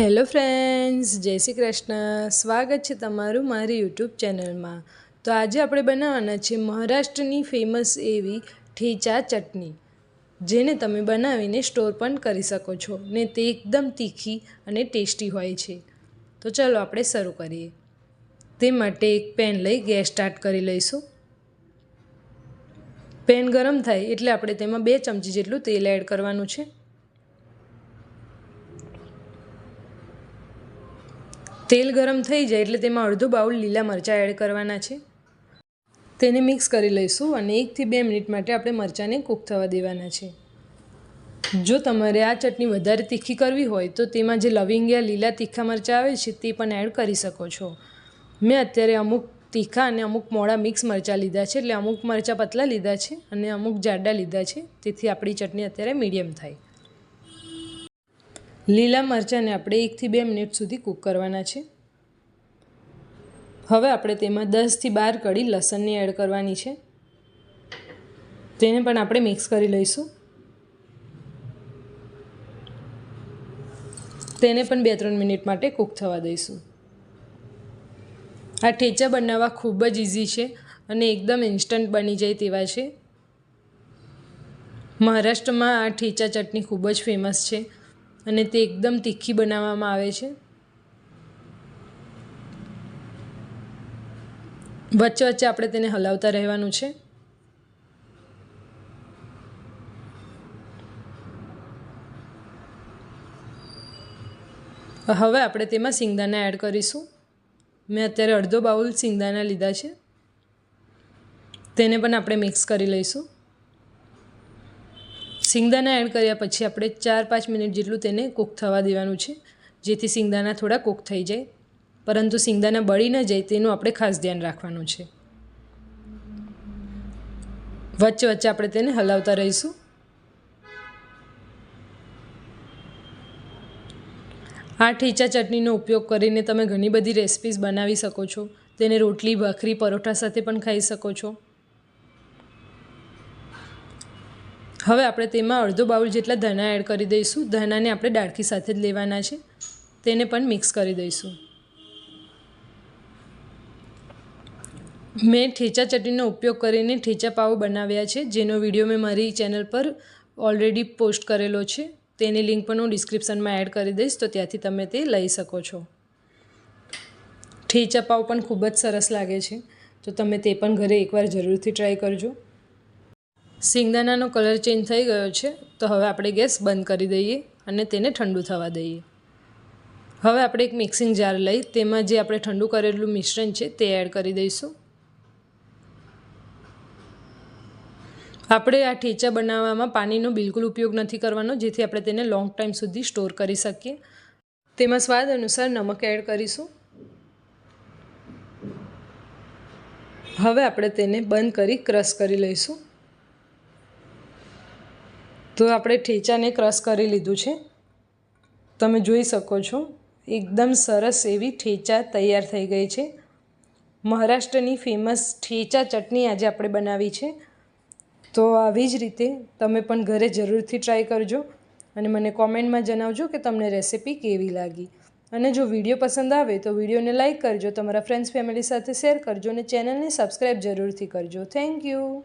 Hello friends જય શ્રી કૃષ્ણ. સ્વાગત છે તમારું મારી યુટ્યુબ ચેનલમાં તો આજે આપણે બનાવવાના છે મહારાષ્ટ્રની ફેમસ એવી ઠેચા ચટણી, જેને તમે બનાવીને સ્ટોર પણ કરી શકો છો ને તે એકદમ તીખી અને ટેસ્ટી હોય છે. તો ચાલો આપણે શરૂ કરીએ. તે માટે એક પેન લઈ ગેસ સ્ટાર્ટ કરી લઈશું. પેન ગરમ થાય એટલે આપણે તેમાં બે ચમચી જેટલું તેલ એડ કરવાનું છે. તેલ ગરમ થઈ જાય એટલે તેમાં અડધો બાઉલ લીલા મરચાં એડ કરવાના છે. તેને મિક્સ કરી લઈશું અને એકથી બે મિનિટ માટે આપણે મરચાંને કૂક થવા દેવાના છે. જો તમારે આ ચટણી વધારે તીખી કરવી હોય તો તેમાં જે લવિંગિયા લીલા તીખા મરચાં આવે છે તે પણ એડ કરી શકો છો. મેં અત્યારે અમુક તીખા અને અમુક મોડા મિક્સ મરચાં લીધા છે એટલે અમુક મરચાં પતલા લીધા છે અને અમુક જાડા લીધા છે. તેથી આપણી ચટણી અત્યારે મીડિયમ થાય. લીલા મરચાંને આપણે એકથી બે મિનિટ સુધી કૂક કરવાના છે. હવે આપણે તેમાં દસથી બાર કડી લસણની એડ કરવાની છે. તેને પણ આપણે મિક્સ કરી લઈશું. તેને પણ બે ત્રણ મિનિટ માટે કૂક થવા દઈશું. આ ઠેચા બનાવવા ખૂબ જ ઇઝી છે અને એકદમ ઇન્સ્ટન્ટ બની જાય તેવા છે. મહારાષ્ટ્રમાં આ ઠેચા ચટણી ખૂબ જ ફેમસ છે. અને તે એકદમ તીખી બનાવવામાં આવે છે. વચ્ચે વચ્ચે આપણે તેને હલાવતા રહેવાનું છે. હવે આપણે તેમાં સિંગદાણા એડ કરીશું. મેં અત્યારે અડધો બાઉલ સિંગદાણા લીધા છે. તેને પણ આપણે મિક્સ કરી લઈશું. સિંગદાણા એડ કર્યા પછી આપણે ચાર પાંચ મિનિટ જેટલું તેને કૂક થવા દેવાનું છે, જેથી સિંગદાણા થોડા કૂક થઈ જાય. પરંતુ સિંગદાણા બળી ન જાય તેનું આપણે ખાસ ધ્યાન રાખવાનું છે. વચ્ચે વચ્ચે આપણે તેને હલાવતા રહીશું. આ ઠીચા ચટણીનો ઉપયોગ કરીને તમે ઘણી બધી રેસિપીઝ બનાવી શકો છો. તેને રોટલી, ભાખરી, પરોઠા સાથે પણ ખાઈ શકો છો. હવે આપણે તેમાં અડધો બાઉલ જેટલા ધના એડ કરી દઈશું. ધાણાને આપણે ડાળખી સાથે જ લેવાના છે. તેને પણ મિક્સ કરી દઈશું. મેં ઠેચા ચટણીનો ઉપયોગ કરીને ઠેચા પાઉ બનાવ્યા છે, જેનો વીડિયો મેં મારી ચેનલ પર ઓલરેડી પોસ્ટ કરેલો છે. તેની લિંક પણ હું ડિસ્ક્રિપ્શનમાં એડ કરી દઈશ, તો ત્યાંથી તમે તે લઈ શકો છો. ઠેચા પાવ પણ ખૂબ જ સરસ લાગે છે. તો તમે તે પણ ઘરે એકવાર જરૂરથી ટ્રાય કરજો. સિંગદાણાનો કલર ચેન્જ થઈ ગયો છે, તો હવે આપણે ગેસ બંધ કરી દઈએ અને તેને ઠંડુ થવા દઈએ. હવે આપણે એક મિક્સિંગ જાર લઈ, તેમાં જે આપણે ઠંડુ કરેલું મિશ્રણ છે, તે એડ કરી દઈશું. આપણે આ ઠેચા બનાવવામાં પાણીનો બિલકુલ ઉપયોગ નથી કરવાનો, જેથી આપણે તેને લોંગ ટાઈમ સુધી સ્ટોર કરી શકીએ. તેમાં સ્વાદ અનુસાર નમક એડ કરીશું. હવે આપણે તેને બંધ કરી, ક્રશ કરી લઈશું. તો આપણે ઠેચાને ક્રશ કરી લીધું છે. તમે જોઈ શકો છો, એકદમ સરસ એવી ઠેચા તૈયાર થઈ ગઈ છે. મહારાષ્ટ્રની ફેમસ ઠેચા ચટણી આજે આપણે બનાવી છે. તો આવી જ રીતે તમે પણ ઘરે જરૂરથી ટ્રાય કરજો અને મને કોમેન્ટમાં જણાવજો કે તમને રેસિપી કેવી લાગી. અને જો વીડિયો પસંદ આવે તો વિડીયોને લાઇક કરજો, તમારા ફ્રેન્ડ્સ, ફેમિલી સાથે શેર કરજો અને ચેનલને સબસ્ક્રાઈબ જરૂરથી કરજો. Thank you.